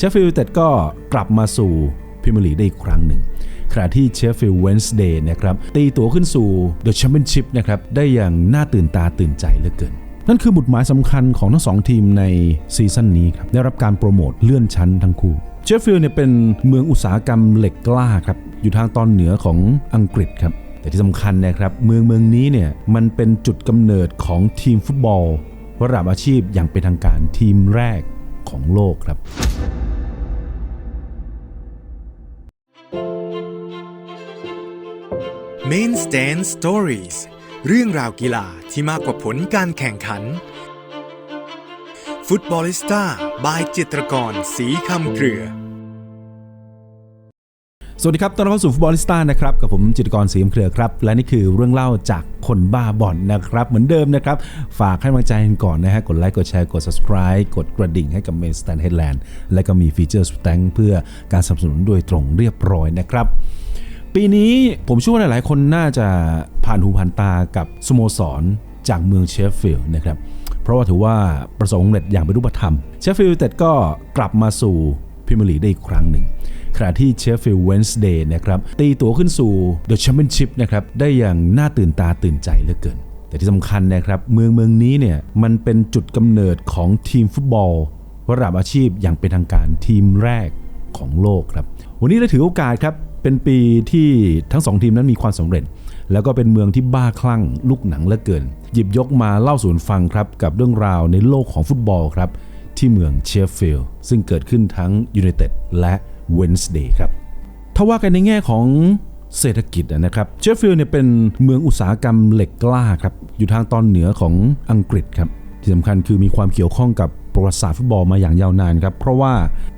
เชฟฟิลด์เต็ดก็กลับมาสู่พรีเมียร์ลีกได้อีกครั้งหนึ่งขณะที่เชฟฟิลด์เวนส์เดย์นะครับตีตัวขึ้นสู่เดอะแชมเปี้ยนชิพนะครับได้อย่างน่าตื่นตาตื่นใจเหลือเกิน นั่นคือหมุดหมายสำคัญของทั้งสองทีมในซีซั่นนี้ครับได้รับการโปรโมทเลื่อนชั้นทั้งคู่เชฟฟิลด์เนี่ยเป็นเมืองอุตสาหกรรมเหล็กกล้าครับอยู่ทางตอนเหนือของอังกฤษครับแต่ที่สำคัญนะครับเมืองเมืองนี้เนี่ยมันเป็นจุดกำเนิดของทีมฟุตบอลระดับอาชีพอย่างเป็นทางการทีมแรกของโลกครับ Main Stand Stories เรื่องราวกีฬาที่มากกว่าผลการแข่งขัน ฟุตบอลิสต้าบายจิตรกรสีคำเครือ สวัสดีครับ ต้อนรับเข้าสู่ฟุตบอลิสต้านะครับ กับผมจิตรกรศรีมเครือครับ และนี่คือเรื่องเล่าจากคนบ้าบอลนะครับ เหมือนเดิมนะครับ ฝากให้กำลังใจกันก่อนนะฮะ กดไลค์ กดแชร์ กด subscribe กดกระดิ่งให้กับ Main Stand Headland และก็มีฟีเจอร์สแตงเพื่อการสนับสนุนโดยตรงเรียบร้อยนะครับ ปีนี้ผมเชื่อว่าหลายๆ คนน่าจะผ่านหูผ่านตากับสโมสรจากเมืองเชฟฟิลด์นะครับ เพราะว่าถือว่าประสบความสำเร็จอย่างเป็นรูปธรรม เชฟฟิลด์แต่ก็กลับมาสู่พรีเมียร์ลีกได้อีกครั้งหนึ่งขณะที่เชฟฟิลด์เวนส์เดย์นะครับตีตัวขึ้นสู่เดอะแชมเปี้ยนชิพนะครับได้อย่างน่าตื่นตาตื่นใจเหลือเกิน แต่ที่สำคัญนะครับเมืองเมืองนี้เนี่ยมันเป็นจุดกำเนิดของทีมฟุตบอลระดับอาชีพอย่างเป็นทางการทีมแรกของโลกครับ วันนี้เราถือโอกาสครับ เป็นปีที่ทั้งสองทีมนั้นมีความสำเร็จ แล้วก็เป็นเมืองที่บ้าคลั่งลูกหนังเหลือเกิน หยิบยกมาเล่าสู่ฟังครับ กับเรื่องราวในโลกของฟุตบอลครับ ที่เมืองเชฟฟิลด์ซึ่งเกิดขึ้นทั้งยูไนเต็ดและเวนส์เดย์ครับถ้าว่ากันในแง่ของเศรษฐกิจนะครับเชฟฟิลด์เนี่ยเป็นเมืองอุตสาหกรรมเหล็กกล้าครับอยู่ทางตอนเหนือของอังกฤษครับที่สำคัญคือมีความเกี่ยวข้องกับประวัติศาสตร์ฟุตบอลมาอย่างยาวนานครับเพราะว่า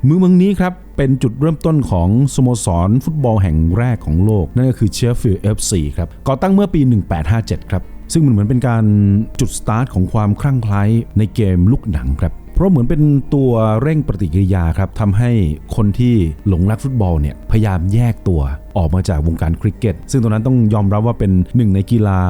เมืองเมืองนี้ครับ เป็นจุดเริ่มต้นของสโมสรฟุตบอลแห่งแรกของโลก นั่นก็คือเชฟฟิลด์ FC ครับก่อตั้งเมื่อปี 1857 ครับ ซึ่งมันเหมือนเป็นการจุดสตาร์ทของความคลั่งไคล้ในเกมลูกหนังครับเพราะเหมือนเป็นตัวเร่งปฏิกิริยาครับทำให้คนที่หลงรักฟุตบอลเนี่ยพยายามแยกตัวออกมาจากวงการคริกเก็ต ซึ่งตรงนั้นต้องยอมรับว่าเป็นหนึ่งในกีฬา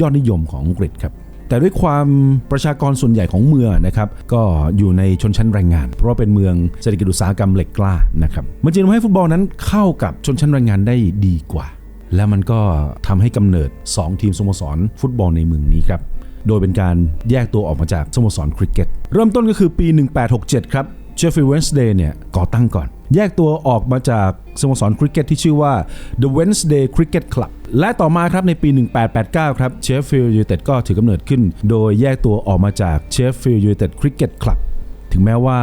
ยอดนิยมของอังกฤษครับ แต่ด้วยความประชากรส่วนใหญ่ของเมืองนะครับก็อยู่ในชนชั้นแรงงาน เพราะเป็นเมืองเศรษฐกิจอุตสาหกรรมเหล็กกล้านะครับมันจึงทำให้ฟุตบอลนั้นเข้ากับชนชั้นแรงงานได้ดีกว่า และมันก็ทำให้กำเนิด 2 ทีมสโมสร ฟุตบอลในเมืองนี้ครับโดยเป็นการแยกตัวออกมาจากสโมสรคริกเก็ต เริ่มต้นก็คือปี 1867 ครับเชฟฟิลด์เวนส์เดย์เนี่ยก่อตั้งก่อน แยกตัวออกมาจากสโมสรคริกเก็ตที่ชื่อว่า The Wednesday Cricket Club และต่อมาครับในปี 1889 ครับเชฟฟิลด์ยูไนเต็ดก็ถือกำเนิดขึ้น โดยแยกตัวออกมาจากเชฟฟิลด์ยูไนเต็ดคริกเก็ตคลับถึงแม้ว่า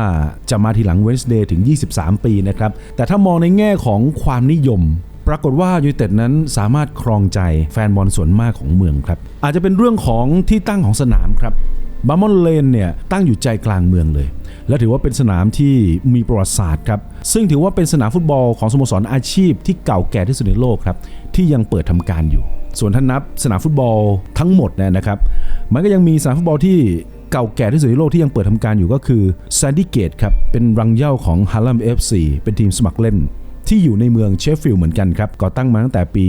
จะมาทีหลังเวนส์เดย์ถึง 23 ปีนะครับ แต่ถ้ามองในแง่ของความนิยม ปรากฏว่ายูไนเต็ดนั้นสามารถครองใจแฟนบอลส่วนมากของเมืองครับ อาจจะเป็นเรื่องของที่ตั้งของสนามครับ บามอนเลนเนี่ยตั้งอยู่ใจกลางเมืองเลย และถือว่าเป็นสนามที่มีประวัติศาสตร์ครับ ซึ่งถือว่าเป็นสนามฟุตบอลของสโมสรอาชีพที่เก่าแก่ที่สุดในโลกครับที่ยังเปิดทำการอยู่ ส่วนท่านนับสนามฟุตบอลทั้งหมดเนี่ยนะครับมันก็ยังมีสนามฟุตบอลที่เก่าแก่ที่สุดในโลกที่ยังเปิดทำการอยู่ก็คือแซนดี้เกตครับเป็นรังเย้าของฮาร์ลัม FC เป็นทีมสมัครเล่น ที่อยู่ในเมืองเชฟฟิลด์เหมือนกันครับ ก่อตั้งมาตั้งแต่ปี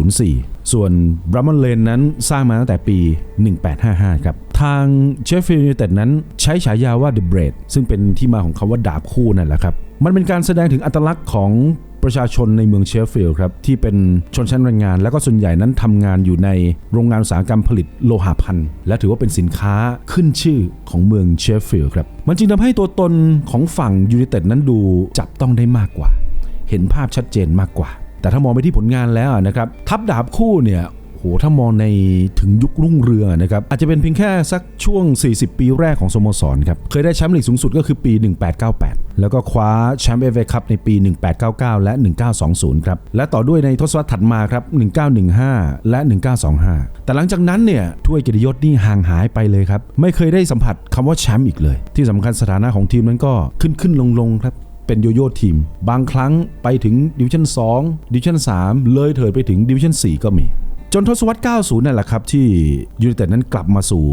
1804 ส่วนบรัมมอนเลนนั้นสร้างมาตั้งแต่ปี 1855 ครับ ทางเชฟฟิลด์ยูไนเต็ดนั้นใช้ฉายาว่า The Blade ซึ่งเป็นที่มาของคำว่าดาบคู่นั่นแหละครับ มันเป็นการแสดงถึงอัตลักษณ์ของประชาชนในเมืองเชฟฟิลด์ครับ ที่เป็นชนชั้นแรงงาน แล้วก็ส่วนใหญ่นั้นทำงานอยู่ในโรงงานอุตสาหกรรมผลิตโลหะพันธ์และถือว่าเป็นสินค้าขึ้นชื่อของเมืองเชฟฟิลด์ครับ มันจึงทำให้ตัวตนของฝั่งยูไนเต็ดนั้นดูจับต้องได้มากกว่า เห็นภาพชัดเจนมากกว่า แต่ถ้ามองไปที่ผลงานแล้วนะครับ ทับดาบคู่เนี่ยโหถ้ามองในถึงยุครุ่งเรืองนะครับ อาจจะเป็นเพียงแค่สักช่วง 40 ปีแรกของสโมสรครับ เคยได้แชมป์ลีกสูงสุดก็คือปี 1898 แล้วก็คว้าแชมป์เอฟเอคัพในปี 1899 และ 1920 ครับ และต่อด้วยในทศวรรษถัดมาครับ 1915 และ 1925 แต่หลังจากนั้นเนี่ยถ้วยเกียรติยศนี่ห่างหายไปเลยครับ ไม่เคยได้สัมผัสคำว่าแชมป์อีกเลย ที่สำคัญสถานะของทีมนั้นก็ขึ้นขึ้นลงลงครับ เป็นโยโย่ทีม บางครั้งไปถึงดิวิชั่น2ดิวิชั่น3 เลยเถิดไปถึงดิวิชั่น4 ก็มี จนทศวรรษ 90 นั่นแหละครับ ที่ยูไนเต็ดนั้นกลับมาสู่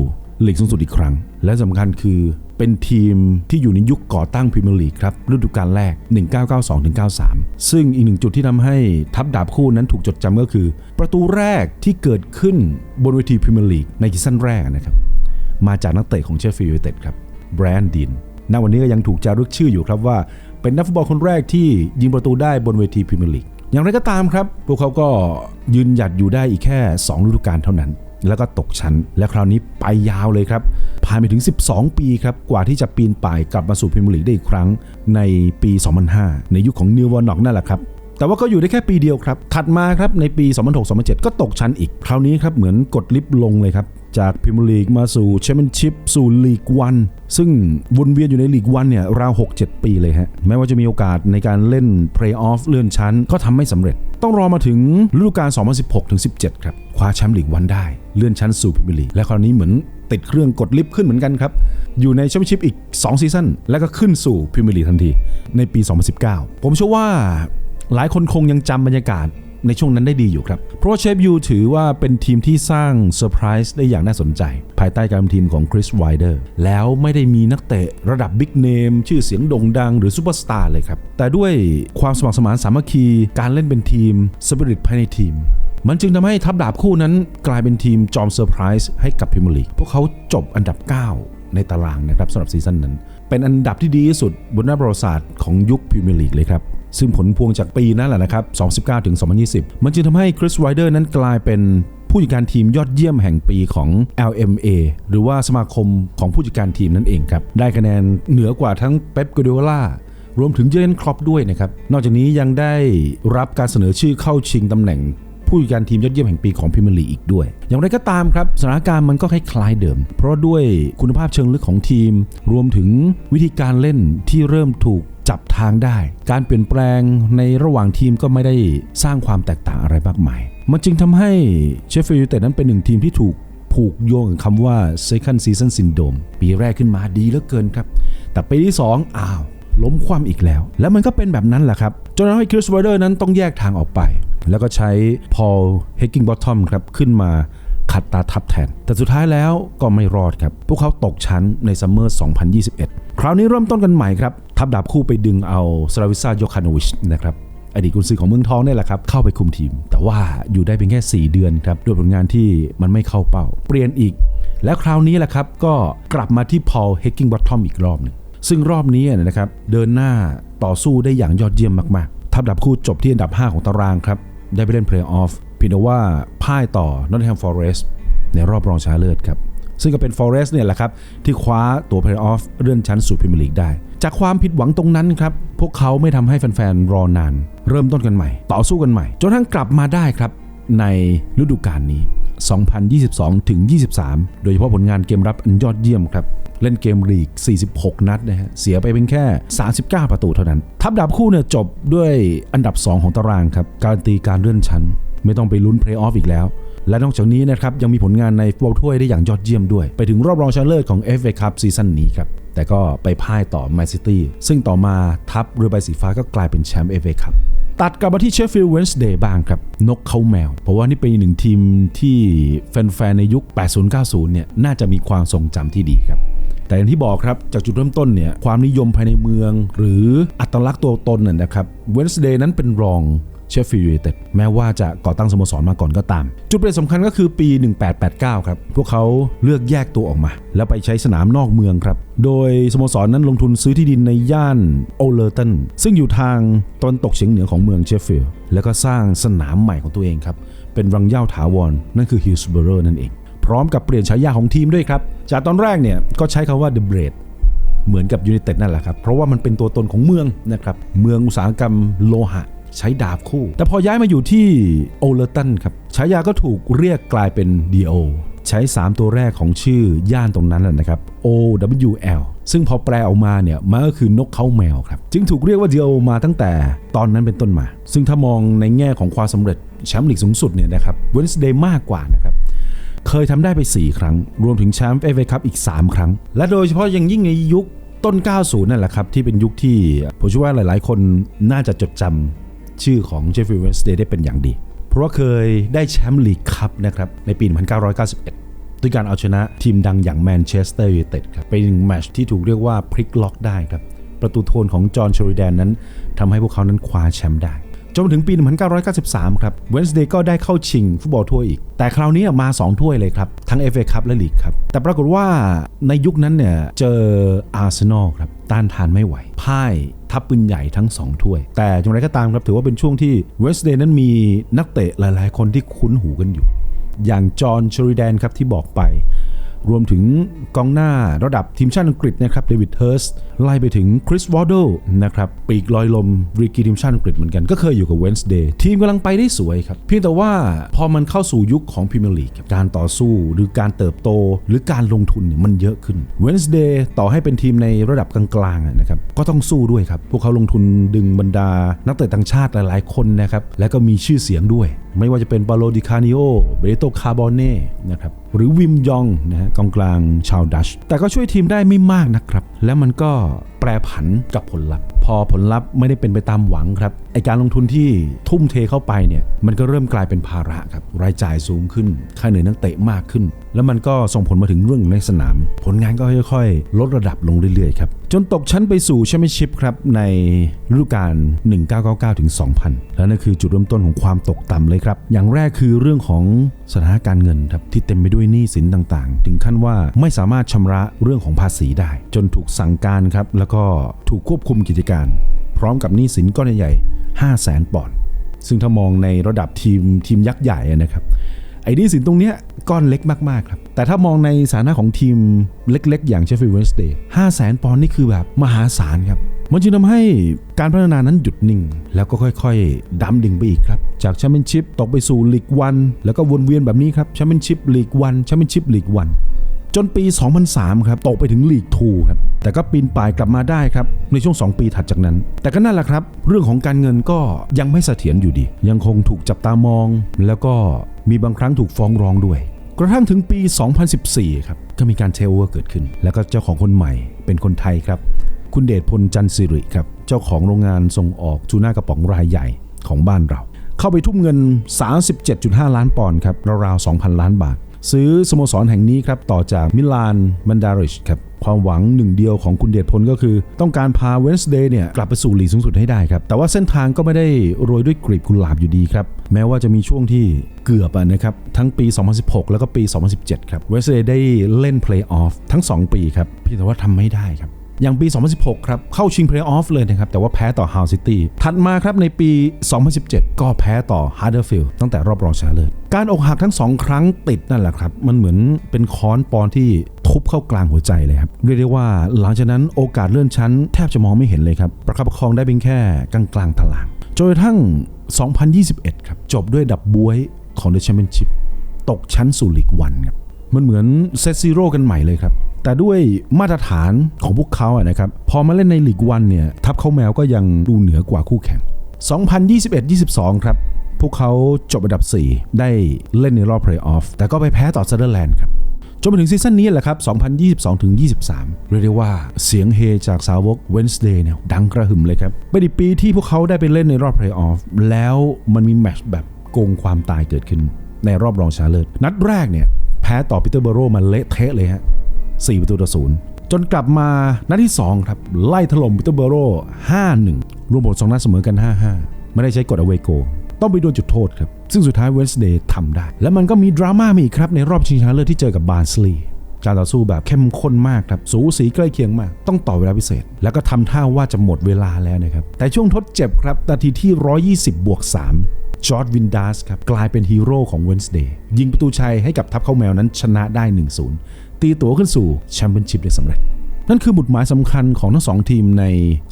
ลีกสูงสุดอีกครั้ง และสำคัญคือเป็นทีมที่อยู่ในยุคก่อตั้งพรีเมียร์ลีกครับฤดูกาลแรก 1992-93 ซึ่งอีกหนึ่งจุดที่ทำให้ทัพดาบคู่นั้นถูกจดจำก็คือ ประตูแรกที่เกิดขึ้นบนเวทีพรีเมียร์ลีกในซีซั่นแรกนะครับ มาจากนักเตะของเชฟฟิลด์ยูไนเต็ดครับแบรนด์ดินณวันนี้ก็ยังถูกจารึกชื่ออยู่ครับว่า เป็นนักฟุตบอลคนแรกที่ยิงประตูได้บนเวทีพรีเมียร์ลีกอย่างไรก็ตามครับ พวกเขาก็ยืนหยัดอยู่ได้อีกแค่ 2 ฤดูกาลเท่านั้น แล้วก็ตกชั้น และคราวนี้ไปยาวเลยครับ ผ่านไปถึง 12 ปีครับ กว่าที่จะปีนป่ายกลับมาสู่พรีเมียร์ลีกได้อีกครั้งในปี 2005 ในยุคของนิววอร์น็อกนั่นแหละครับ แต่ว่าก็อยู่ได้แค่ปีเดียวครับ ถัดมาครับในปี 2006-2007 ก็ตกชั้นอีก คราวนี้ครับเหมือนกดลิฟต์ลงเลยครับ จากพรีเมียร์ลีกมาสู่แชมเปี้ยนชิพสู่ลีกวัน ซึ่งวนเวียนอยู่ในลีกวันเนี่ยราว 6-7 ปีเลยฮะ แม้ว่าจะมีโอกาสในการเล่นเพลย์ออฟเลื่อนชั้นก็ทำไม่สำเร็จ ต้องรอมาถึงฤดูกาล 2016-17 ครับ คว้าแชมป์ลีกวันได้ เลื่อนชั้นสู่พรีเมียร์ลีก และคราวนี้เหมือนติดเครื่องกดลิฟต์ขึ้นเหมือนกันครับ อยู่ในแชมเปี้ยนชิพอีก 2 ซีซั่น แล้วก็ขึ้นสู่พรีเมียร์ลีกทันที ในปี 2019 ผมเชื่อว่า หลายคนคงยังจำบรรยากาศในช่วงนั้นได้ดีอยู่ครับ เพราะเชฟยูถือว่าเป็นทีมที่สร้างเซอร์ไพรส์ได้อย่างน่าสนใจ ภายใต้การทีมของคริสไวเดอร์แล้วไม่ได้มีนักเตะระดับบิ๊กเนมชื่อเสียงโด่งดังหรือซูเปอร์สตาร์เลยครับ แต่ด้วยความสมัครสมานสามัคคี การเล่นเป็นทีมสปิริตภายในทีม มันจึงทำให้ทัพดาบคู่นั้นกลายเป็นทีมจอมเซอร์ไพรส์ให้กับพรีเมียร์ลีกพวกเขาจบอันดับ 9 ในตารางนะครับสำหรับซีซั่นนั้น เป็นอันดับที่ดีที่สุดบนหน้าประวัติศาสตร์ของยุคพรีเมียร์ลีกเลยครับ ซึ่งผลพวงจากปีนั้นแหละนะครับ 2019 ถึง 2020 มันจึงทำให้คริสไรเดอร์นั้นกลายเป็นผู้จัดการทีมยอดเยี่ยมแห่งปีของ LMA หรือว่าสมาคมของผู้จัดการทีมนั่นเองครับ ได้คะแนนเหนือกว่าทั้งเป๊ปกัวเดโอลารวมถึงเจอร์เกนครอปด้วยนะครับ นอกจากนี้ยังได้รับการเสนอชื่อเข้าชิงตำแหน่งผู้จัดการทีมยอดเยี่ยมแห่งปีของพรีเมียร์ลีกอีกด้วย อย่างไรก็ตามครับสถานการณ์มันก็คล้ายๆเดิม เพราะด้วยคุณภาพเชิงลึกของทีม รวมถึงวิธีการเล่นที่เริ่มถูก จับทางได้ การเปลี่ยนแปลงในระหว่างทีมก็ไม่ได้สร้างความแตกต่างอะไรมากมาย มันจึงทำให้เชฟฟิลด์ยูไนเต็ดนั้นเป็นหนึ่งทีมที่ถูกผูกโยงกับคำว่า second season syndrome ปีแรกขึ้นมาดีเหลือเกินครับ แต่ปีที่ 2 อ้าว ล้มคว่ำอีกแล้ว แล้วมันก็เป็นแบบนั้นแหละครับ จนทำให้คริสไวเดอร์นั้นต้องแยกทางออกไป แล้วก็ใช้พอลเฮกกิงบอททอมครับ ขึ้นมา ขัดตาทับแทน แต่สุดท้ายแล้วก็ไม่รอดครับ พวกเขาตกชั้นในซัมเมอร์ 2021 คราวนี้เริ่มต้นกันใหม่ครับ ทับดาบคู่ไปดึงเอาสลาวิซาโยคานวิชนะครับอดีตกุนซือของเมืองทองนี่แหละครับ เข้าไปคุมทีม แต่ว่าอยู่ได้เพียงแค่ 4 เดือนครับ ด้วยผลงานที่มันไม่เข้าเป้า เปลี่ยนอีก แล้วคราวนี้แหละครับ ก็กลับมาที่พอลเฮกกิงบอททอมอีกรอบหนึงซึ่งรอบนี้นะครับ เดินหน้าต่อสู้ได้อย่างยอดเยี่ยมมาก ๆ ทับดับคู่จบที่อันดับ 5 ของตารางครับ ได้ไปเล่นเพลย์ออฟ เพียงแต่ว่าพ่ายต่อนอตแฮมฟอเรสต์ในรอบรองชนะเลิศครับ ซึ่งก็เป็นฟอเรสต์เนี่ยแหละครับ ที่คว้าตัวเพลย์ออฟเลื่อนชั้นสู่พรีเมียร์ลีกได้ จากความผิดหวังตรงนั้นครับ พวกเขาไม่ทำให้แฟนๆรอนาน เริ่มต้นกันใหม่ ต่อสู้กันใหม่ จนทั่งกลับมาได้ครับในฤดูกาลนี้ 2022 ถึง 23 โดยเฉพาะผลงานเกมรับอันยอดเยี่ยมครับ เล่นเกมลีก 46 นัดนะฮะ เสียไปเพียงแค่ 39 ประตูเท่านั้น ทัพดาบคู่เนี่ยจบด้วยอันดับ 2 ของตารางครับ การันตีการเลื่อนชั้น ไม่ต้องไปลุ้นเพลย์ออฟอีกแล้ว และนอกจากนี้นะครับยังมีผลงานในฟุตบอลถ้วยได้อย่างยอดเยี่ยมด้วย ไปถึงรอบรองชนะเลิศของ FA Cup ซีซั่นนี้ครับแต่ก็ไปพ่ายต่อแมนซิตี้ซึ่งต่อมาทัพเรือใบสีฟ้าก็กลายเป็นแชมป์ FA Cup ตัดกลับมาที่เชฟฟิลด์เวนส์เดย์บ้างครับ นกเขาแมว เพราะว่านี่เป็นหนึ่งทีมที่แฟนๆ ในยุค 80-90 เนี่ย น่าจะมีความทรงจำที่ดีครับ แต่อย่างที่บอกครับ จากจุดเริ่มต้นเนี่ย ความนิยมภายในเมือง หรืออัตลักษณ์ตัวตนน่ะนะครับเวนส์เดย์นั้นเป็นรอง เชฟฟิลด์ยูไนเต็ดแม้ว่าจะก่อตั้งสโมสรมาก่อนก็ตาม จุดเปลี่ยนสำคัญก็คือปี 1889 ครับ พวกเขาเลือกแยกตัวออกมา แล้วไปใช้สนามนอกเมืองครับ โดยสโมสรนั้นลงทุนซื้อที่ดินในย่านโอเลอร์ตันซึ่งอยู่ทางตอนตกเฉียงเหนือของเมืองเชฟฟิลด์แล้วก็สร้างสนามใหม่ของตัวเองครับเป็นรังเหย้าถาวรนั่นคือฮิลส์เบอร์นั่นเอง พร้อมกับเปลี่ยนฉายาของทีมด้วยครับจากตอนแรกเนี่ยก็ใช้คำว่า The Blade เหมือนกับยู i นเต็ดนั่นแหละครับ เพราะว่ามันเป็นตัวตนของเมืองนะครับ เมืองอุตสาหกรรมโลหะ ใช้ดาบคู่ แต่พอย้ายมาอยู่ที่โอเลตันครับฉายาก็ถูกเรียกกลายเป็น DO ใช้ 3 ตัวแรกของชื่อย่านตรงนั้นแหละนะครับ OWL ซึ่งพอแปลออกมาเนี่ยมันก็คือนกเขาแมวครับ จึงถูกเรียกว่า DO มาตั้งแต่ตอนนั้นเป็นต้นมา ซึ่งถ้ามองในแง่ของความสำเร็จแชมป์ลีกสูงสุดเนี่ยนะครับเวนส์เดย์มากกว่านะครับเคยทำได้ไป 4 ครั้ง รวมถึงแชมป์เอฟเอคัพอีก 3 ครั้ง และโดยเฉพาะยังยิ่งในยุคต้น 90 นั่นแหละครับ ที่เป็นยุคที่ผมเชื่อว่าหลาย ๆ คนน่าจะจดจำ ชื่อของเจฟฟรีย์เวนสเดย์ได้เป็นอย่างดี เพราะว่าเคยได้แชมป์ลีกคัพนะครับในปี 1991 ด้วยการเอาชนะทีมดังอย่างแมนเชสเตอร์ยูไนเต็ดครับเป็นหนึ่งแมตช์ที่ถูกเรียกว่าพลิกล็อกได้ครับประตูโทนของจอห์นชอริแดนนั้นทำให้พวกเขานั้นคว้าแชมป์ได้ จนถึงปี 1993 ครับเวนส์เดย์ก็ได้เข้าชิงฟุตบอลถ้วยอีก แต่คราวนี้มา 2 ถ้วยเลยครับ ทั้ง FA คัพและลีกครับ แต่ปรากฏว่าในยุคนั้นเนี่ย เจออาร์เซนอลครับ ต้านทานไม่ไหวพ่ายทัพปืนใหญ่ทั้ง 2 ถ้วย แต่อย่างไรก็ตามครับ ถือว่าเป็นช่วงที่เวนส์เดย์นั้นมีนักเตะหลาย ๆ คนที่คุ้นหูกันอยู่ อย่างจอห์นชริแดนครับที่บอกไป รวมถึงกองหน้าระดับทีมชาติอังกฤษนะครับเดวิดเฮิร์สไล่ไปถึงคริสวอ d โดนะครับปีกลอยลมรีกีทีมชาติอังกฤษเหมือนกันก็เคยอยู่กับเวนส์เดย์ทีมกำลังไปได้สวยครับ เพียงแต่ว่าพอมันเข้าสู่ยุคของพรีเมียร์ลีกการต่อสู้หรือการเติบโตหรือการลงทุนเนี่ยมันเยอะขึ้นเวนส์เดย์ต่อให้เป็นทีมในระดับกลางๆนะครับก็ต้องสู้ด้วยครับ พวกเขาลงทุนดึงบรรดา นักเตะต่างชาติหลายๆคนนะครับและก็มีชื่อเสียงด้วย ไม่ว่าจะเป็นบาโลดิคานิโอเบโตคาร์บอเน่นะครับหรือวิมยองนะฮะกองกลางชาวดัช แต่ก็ช่วยทีมได้ไม่มากนะครับ และมันก็แปรผันกับผลลัพธ์ อผลลัพธ์ไม่ได้เป็นไปตามหวังครับไอการลงทุนที่ทุ่มเทเข้าไปเนี่ยมันก็เริ่มกลายเป็นภาระครับรายจ่ายสูงขึ้น ค่าเหนื่อยนักเตะมากขึ้น แล้วมันก็ส่งผลมาถึงเรื่องในสนาม ผลงานก็ค่อยๆ ลดระดับลงเรื่อยๆครับจนตกชั้นไปสู่แชมเปี้ยนชิพครับในฤดูกาล 1999ถึง2000 แล้วนั่นคือจุดเริ่มต้นของความตกต่ำเลยครับ อย่างแรกคือเรื่องของสถานการเงินครับที่เต็มไปด้วยหนี้สินต่างๆ ถึงขั้นว่าไม่สามารถชำระเรื่องของภาษีได้ จนถูกสั่งการครับแล้วก็ถูกควบคุมกิจการพร้อมกับหนี้สินก้อนใหญ่ๆ5 0 0แสนปอนด์ซึ่งถ้ามองในระดับทีมทีมยักษ์ใหญ่นะครับไอ้หนี้สินตรงเนี้ยก้อนเล็กมากๆครับแต่ถ้ามองในสถานะของทีมเล็ก ๆ อย่างเชฟฟิลด์เวนสเดย์ห้าแสนปอนด์นี่คือแบบมหาศาลครับมันจึงทำให้การพัฒนานั้นหยุดนิ่ง แล้วก็ค่อยๆดำดิ่งไปอีกครับ จากแชมเปี้ยนชิพตกไปสู่ลีกวัน แล้วก็วนเวียนแบบนี้ครับแชมเปี้ยนชิพลีกวันแชมเปี้ยนชิพลีกวัน จนปี 2003 ครับ ตกไปถึงลีก2ครับ แต่ก็ปีนป่ายกลับมาได้ครับ ในช่วง 2 ปีถัดจากนั้น แต่ก็นั่นแหละครับ เรื่องของการเงินก็ยังไม่เสถียรอยู่ดี ยังคงถูกจับตามอง แล้วก็มีบางครั้งถูกฟ้องร้องด้วย กระทั่งถึงปี 2014 ครับ ก็มีการเทโอเวอร์เกิดขึ้น แล้วก็เจ้าของคนใหม่เป็นคนไทยครับ คุณเดชพลจันทร์สิริครับ เจ้าของโรงงานส่งออกทูน่ากระป๋องรายใหญ่ของบ้านเรา เข้าไปทุ่มเงิน 37.5 ล้านปอนด์ครับ ราวๆ 2,000 ล้านบาท ซื้อสโมสรแห่งนี้ครับต่อจากมิลานมันดาริชครับความหวังหนึ่งเดียวของคุณเดชพลก็คือ ต้องการพาเวนส์เดย์เนี่ยกลับไปสู่หลีกสูงสุดให้ได้ครับ แต่ว่าเส้นทางก็ไม่ได้โรยด้วยกลีบกุหลาบอยู่ดีครับ แม้ว่าจะมีช่วงที่เกือบนะครับ ทั้งปี 2016 แล้วก็ปี 2017 ครับเวนส์เดย์ได้เล่นเพลย์ออฟทั้ง 2 ปีครับพี่แต่ว่าทำไม่ได้ครับ อย่างปี 2016 ครับ เข้าชิงเพลย์ออฟเลยนะครับ แต่ว่าแพ้ต่อฮาวซิตี้ถัดมาครับในปี 2017 ก็แพ้ต่อฮาร์เดอร์ฟิลด์ตั้งแต่รอบรองชนะเลิศการอกหักทั้ง2ครั้งติดนั่นแหละครับ มันเหมือนเป็นค้อนปอนที่ทุบเข้ากลางหัวใจเลยครับ เรียกได้ว่าหลังจากนั้นโอกาสเลื่อนชั้นแทบจะมองไม่เห็นเลยครับ ประคับประคองได้เพียงแค่กลางกลางๆตารางจนกระทั่ง 2021 ครับ จบด้วยดับบวยของเดอะแชมเปี้ยนชิพตกชั้นสู่ลีกวันครับมันเหมือนเซตซีโร่กันใหม่เลยครับ แต่ด้วยมาตรฐานของพวกเขาอะนะครับพอมาเล่นในลีกวันเนี่ยทัพเขาแมวก็ยังดูเหนือกว่าคู่แข่ง 2021-22 ครับ พวกเขาจบอันดับ 4 ได้เล่นในรอบเพลย์ออฟแต่ก็ไปแพ้ต่อเซเดอร์แลนด์ครับจนมาถึงซีซั่นนี้แหละครับ 2022-23 เรียกได้ว่าเสียงเฮจากสาวก Wednesday เนี่ยดังกระหึ่มเลยครับ เป็นอีกปีที่พวกเขาได้ไปเล่นในรอบเพลย์ออฟแล้วมันมีแมตช์แบบโกงความตายเกิดขึ้นในรอบรองชนะเลิศนัดแรกเนี่ยแพ้ต่อปีเตอร์เบโรมาเละเทะเลยฮะ 4 ประตูต่อศูนย์จนกลับมานัดที่ 2 ครับ ไล่ถล่มบิตเตอร์เบโร5-1 รวมผล2นัดเสมอกัน 5-5 ไม่ได้ใช้กฎอเวโก ต้องไปโดนจุดโทษครับ ซึ่งสุดท้ายเวนส์เดย์ทำได้ และมันก็มีดราม่ามาอีกครับ ในรอบชิงชนะเลิศที่เจอกับบาร์สลีย์ การต่อสู้แบบเข้มข้นมากครับสูสีใกล้เคียงมาก ต้องต่อเวลาพิเศษ แล้วก็ทำท่าว่าจะหมดเวลาแล้วนะครับ แต่ช่วงทดเจ็บครับนาทีที่ 120 บวก 3 จอร์ดวินดัสครับกลายเป็นฮีโร่ของเวนส์เดย์ยิงประตูชัยให้กับทัพเข้าแมวนั้นชนะได้ 1-0 ตีตัวขึ้นสู่แชมเปี้ยนชิพได้สำเร็จนั่นคือหมุดหมายสำคัญของทั้งสองทีมใน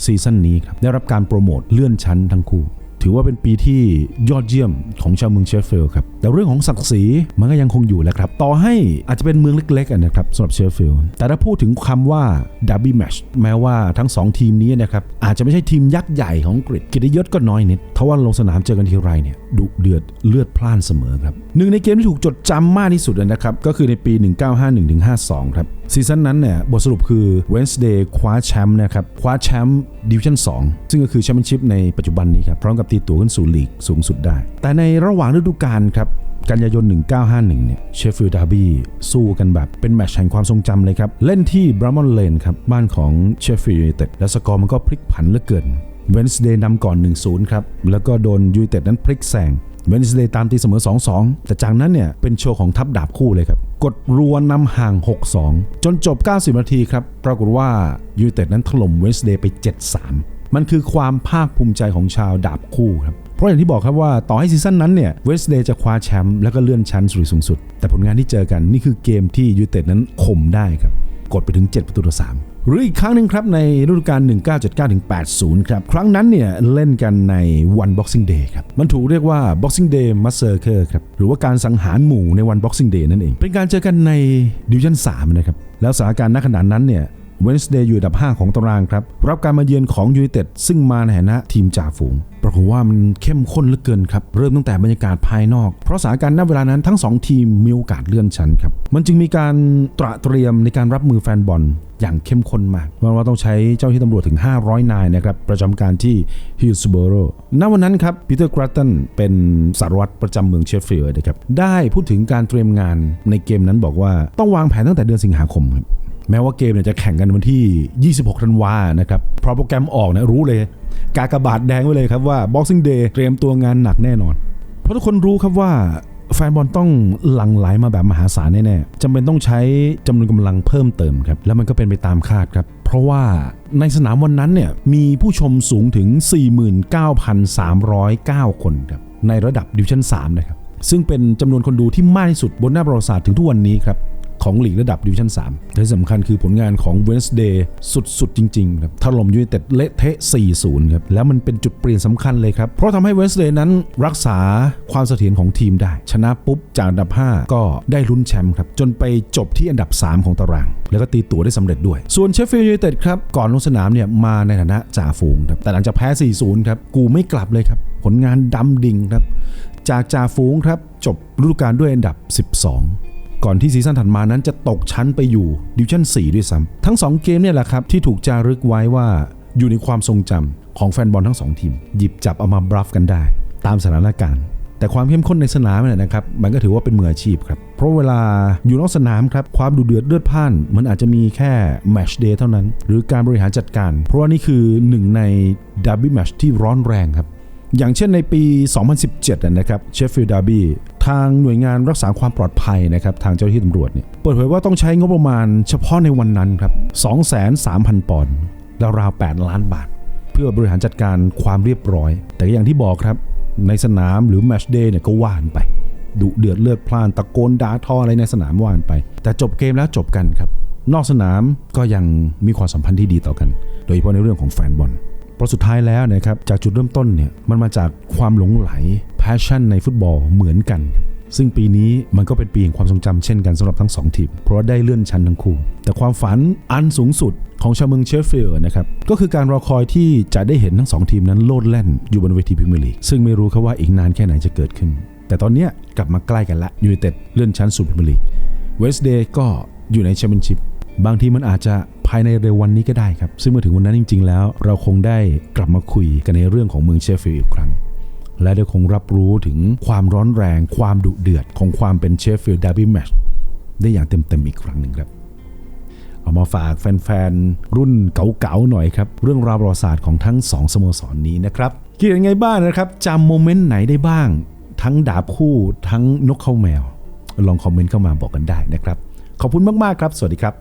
ซีซั่นนี้ครับได้รับการโปรโมทเลื่อนชั้นทั้งคู่ ถือว่าเป็นปีที่ยอดเยี่ยมของชาวเมืองเชฟเฟลด์ครับ แต่เรื่องของศักดิ์ศรีมันก็ยังคงอยู่แหละครับ ต่อให้อาจจะเป็นเมืองเล็กๆนะครับสำหรับเชฟเฟลด์แต่ถ้าพูดถึงคำว่าดับบี้แมชแม้ว่าทั้ง 2 ทีมนี้นะครับอาจจะไม่ใช่ทีมยักษ์ใหญ่ของอังกฤษกิตยศก็น้อยนิดทว่าลงสนามเจอกันทีไรเนี่ยดุเดือดเลือดพล่านเสมอครับหนึ่งในเกมที่ถูกจดจำมากที่สุดนะครับก็คือในปี 1951-52 ครับซีซั่นนั้นเนี่ยบทสรุปคือ Wednesday คว้าแชมป์นะครับคว้าแชมป์ดิวิชั่น2ซึ่งก็คือแชมเปี้ยนชิพในปัจจุบันนี้ครับพร้อมกับตีตัวขึ้นสู่ลีกสูงสุดได้ แต่ในระหว่างฤดูกาลครับกันยายน 1951 เนี่ย เชฟฟิลด์ดาร์บี้สู้กันแบบเป็นแมตช์แห่งความทรงจำเลยครับ เล่นที่บรามอนเลนครับ บ้านของเชฟฟิลด์ยูไนเต็ดและสกอร์มันก็พลิกผันเหลือเกินเวนส์เดย์นำก่อน 1-0 ครับ แล้วก็โดนยูไนเต็ดนั้นพลิกแซงเวนส์เดย์ตามตีเสมอ 2-2 แต่จากนั้นเนี่ยเป็นโชว์ของทัพดาบคู่เลยครับ กดรัวนำห่าง 6-2 จนจบ 90 นาทีครับ ปรากฏว่ายูไนเต็ดนั้นถล่มเวนส์เดย์ไป 7-3 มันคือความภาคภูมิใจของชาวดาบคู่ครับเพราะอย่างที่บอกครับว่าต่อให้ซีซั่นนั้นเนี่ยเวสเดย์จะคว้าแชมป์แล้วก็เลื่อนชั้นสู่สูงสุด แต่ผลงานที่เจอกันนี่คือเกมที่ยูเต็ดนั้นข่มได้ครับ กดไปถึง 7 ประตูต่อ 3 หรืออีกครั้งหนึ่งครับ ในฤดูกาล 1979ถึง80 ครับ ครั้งนั้นเนี่ยเล่นกันในวัน Boxing Day ครับ มันถูกเรียกว่า Boxing Day Massacre ครับ หรือว่าการสังหารหมู่ในวัน Boxing Day นั่นเอง เป็นการเจอกันในดิวิชั่น3นะครับแล้วสถานการณ์ณขณะนั้นเนี่ย เวนส์เดย์อยู่อันดับ 5 ของตารางครับ รับการมาเยือนของยูไนเต็ดซึ่งมาในฐานะทีมจ่าฝูง ปรากฏว่ามันเข้มข้นเหลือเกินครับ เริ่มตั้งแต่บรรยากาศภายนอก เพราะสถานการณ์ณเวลานั้นทั้ง 2 ทีมมีโอกาสเลื่อนชั้นครับ มันจึงมีการตระเตรียมในการรับมือแฟนบอลอย่างเข้มข้นมากว่าต้องใช้เจ้าที่ตำรวจถึง 500 นายนะครับ ประจำการที่ฮิลส์โบโรณวันนั้นครับปีเตอร์กรัตตันเป็นสารวัตรประจำเมืองเชฟฟิลด์นะครับ ได้พูดถึงการเตรียมงานในเกมนั้นบอกว่าต้องวางแผนตั้งแต่เดือนสิงหาคมครับ แม้ว่าเกมเนี่ยจะแข่งกันวันที่ 26 ธันวานะครับพอโปรแกรมออกนะรู้เลย กากบาทแดงไว้เลยครับว่า Boxing Day เตรียมตัวงานหนักแน่นอน เพราะทุกคนรู้ครับว่าแฟนบอลต้องหลั่งไหลมาแบบมหาศาลแน่ๆจำเป็นต้องใช้จำนวนกำลังเพิ่มเติมครับ แล้วมันก็เป็นไปตามคาดครับ เพราะว่าในสนามวันนั้นเนี่ยมีผู้ชมสูงถึง 49,309 คนครับ ในระดับดิวิชั่น3นะครับ ซึ่งเป็นจำนวนคนดูที่มากที่สุดบนหน้าประวัติศาสตร์ถึงทุกวันนี้ครับ ของหลีกระดับดิวิชั่น3และที่สำคัญคือผลงานของ Wednesday สุด ๆ จริง ๆ ครับถล่มยูไนเต็ดเละเทะ 4-0 ครับ แล้วมันเป็นจุดเปลี่ยนสำคัญเลยครับ เพราะทำให้ Wednesday นั้นรักษาความเสถียรของทีมได้ ชนะปุ๊บจากอันดับ 5 ก็ได้ลุ้นแชมป์ครับ จนไปจบที่อันดับ 3 ของตาราง แล้วก็ตีตั๋วได้สำเร็จด้วย ส่วนเชฟฟิลด์ยูไนเต็ดครับก่อนลงสนามเนี่ยมาในฐานะจ่าฝูงครับแต่หลังจากแพ้ 4-0 ครับกูไม่กลับเลยครับผลงานดำดิ่งครับจากจ่าฝูงครับจบฤดูกาลด้วยอันดับ 12 ก่อนที่ซีซั่นถัดมานั้นจะตกชั้นไปอยู่ดิวชั่น 4 ด้วยซ้ำทั้ง 2 เกมเนี่ยแหละครับ ที่ถูกจารึกไว้ว่าอยู่ในความทรงจำของแฟนบอลทั้ง 2 ทีม หยิบจับเอามาบรัฟกันได้ ตามสถานการณ์ แต่ความเข้มข้นในสนามเนี่ยนะครับ มันก็ถือว่าเป็นมืออาชีพครับ เพราะเวลาอยู่นอกสนามครับ ความดุเดือดเลือดพ่าน มันอาจจะมีแค่แมชเดย์เท่านั้น หรือการบริหารจัดการ เพราะว่านี่คือหนึ่งในดับบิ e แมชที่ร้อนแรงครับอย่างเช่นในปี 2017 นะครับเชฟฟิลด์ดาร์บี้ ทางหน่วยงานรักษาความปลอดภัยนะครับทางเจ้าหน้าที่ตำรวจเนี่ยเปิดเผยว่าต้องใช้งบประมาณเฉพาะในวันนั้นครับ23,000 ปอนด์แล้วราว 8 ล้านบาท เพื่อบริหารจัดการความเรียบร้อย แต่อย่างที่บอกครับ ในสนามหรือแมชเดย์เนี่ยก็ว่านไปดุเดือดเลือดพล่านตะโกนด่าทออะไรในสนามว่านไป แต่จบเกมแล้วจบกันครับ นอกสนามก็ยังมีความสัมพันธ์ที่ดีต่อกัน โดยเฉพาะในเรื่องของแฟนบอล เพราะสุดท้ายแล้วนะครับจากจุดเริ่มต้นเนี่ยมันมาจากความหลงไหล passion ในฟุตบอลเหมือนกัน ซึ่งปีนี้มันก็เป็นปีแห่งความทรงจำเช่นกันสำหรับทั้งสองทีมเพราะได้เลื่อนชั้นทั้งคู่ แต่ความฝันอันสูงสุดของชาวเมืองเชฟฟิลด์นะครับก็คือการรอคอยที่จะได้เห็นทั้งสองทีมนั้นโลดแล่นอยู่บนเวทีพรีเมียร์ลีกซึ่งไม่รู้ครับว่าอีกนานแค่ไหนจะเกิดขึ้น แต่ตอนนี้กลับมาใกล้กันละยูไนเต็ดเลื่อนชั้นสู่พรีเมียร์ลีกเวสเดย์ก็อยู่ในแชมเปี้ยนชิพบางทีมันอาจจะ ภายในเร็ววันนี้ก็ได้ครับ ซึ่งเมื่อถึงวันนั้นจริง ๆ แล้ว เราคงได้กลับมาคุยกันในเรื่องของเมืองเชฟฟิลด์อีกครั้ง และได้คงรับรู้ถึงความร้อนแรง ความดุเดือดของความเป็นเชฟฟิลด์ดาร์บี้แมชได้อย่างเต็มๆอีกครั้งหนึ่งครับเอามาฝากแฟนๆ รุ่นเก่าๆ หน่อยครับ เรื่องราวประวัติศาสตร์ของทั้งสองสโมสรนนี้นะครับคิดยังไงบ้างนะครับจำโมเมนต์ไหนได้บ้าง ทั้งดาบคู่ทั้งนกเข้าแมว ลองคอมเมนต์เข้ามาบอกกันได้นะครับ ขอบคุณมากๆครับ สวัสดีครับ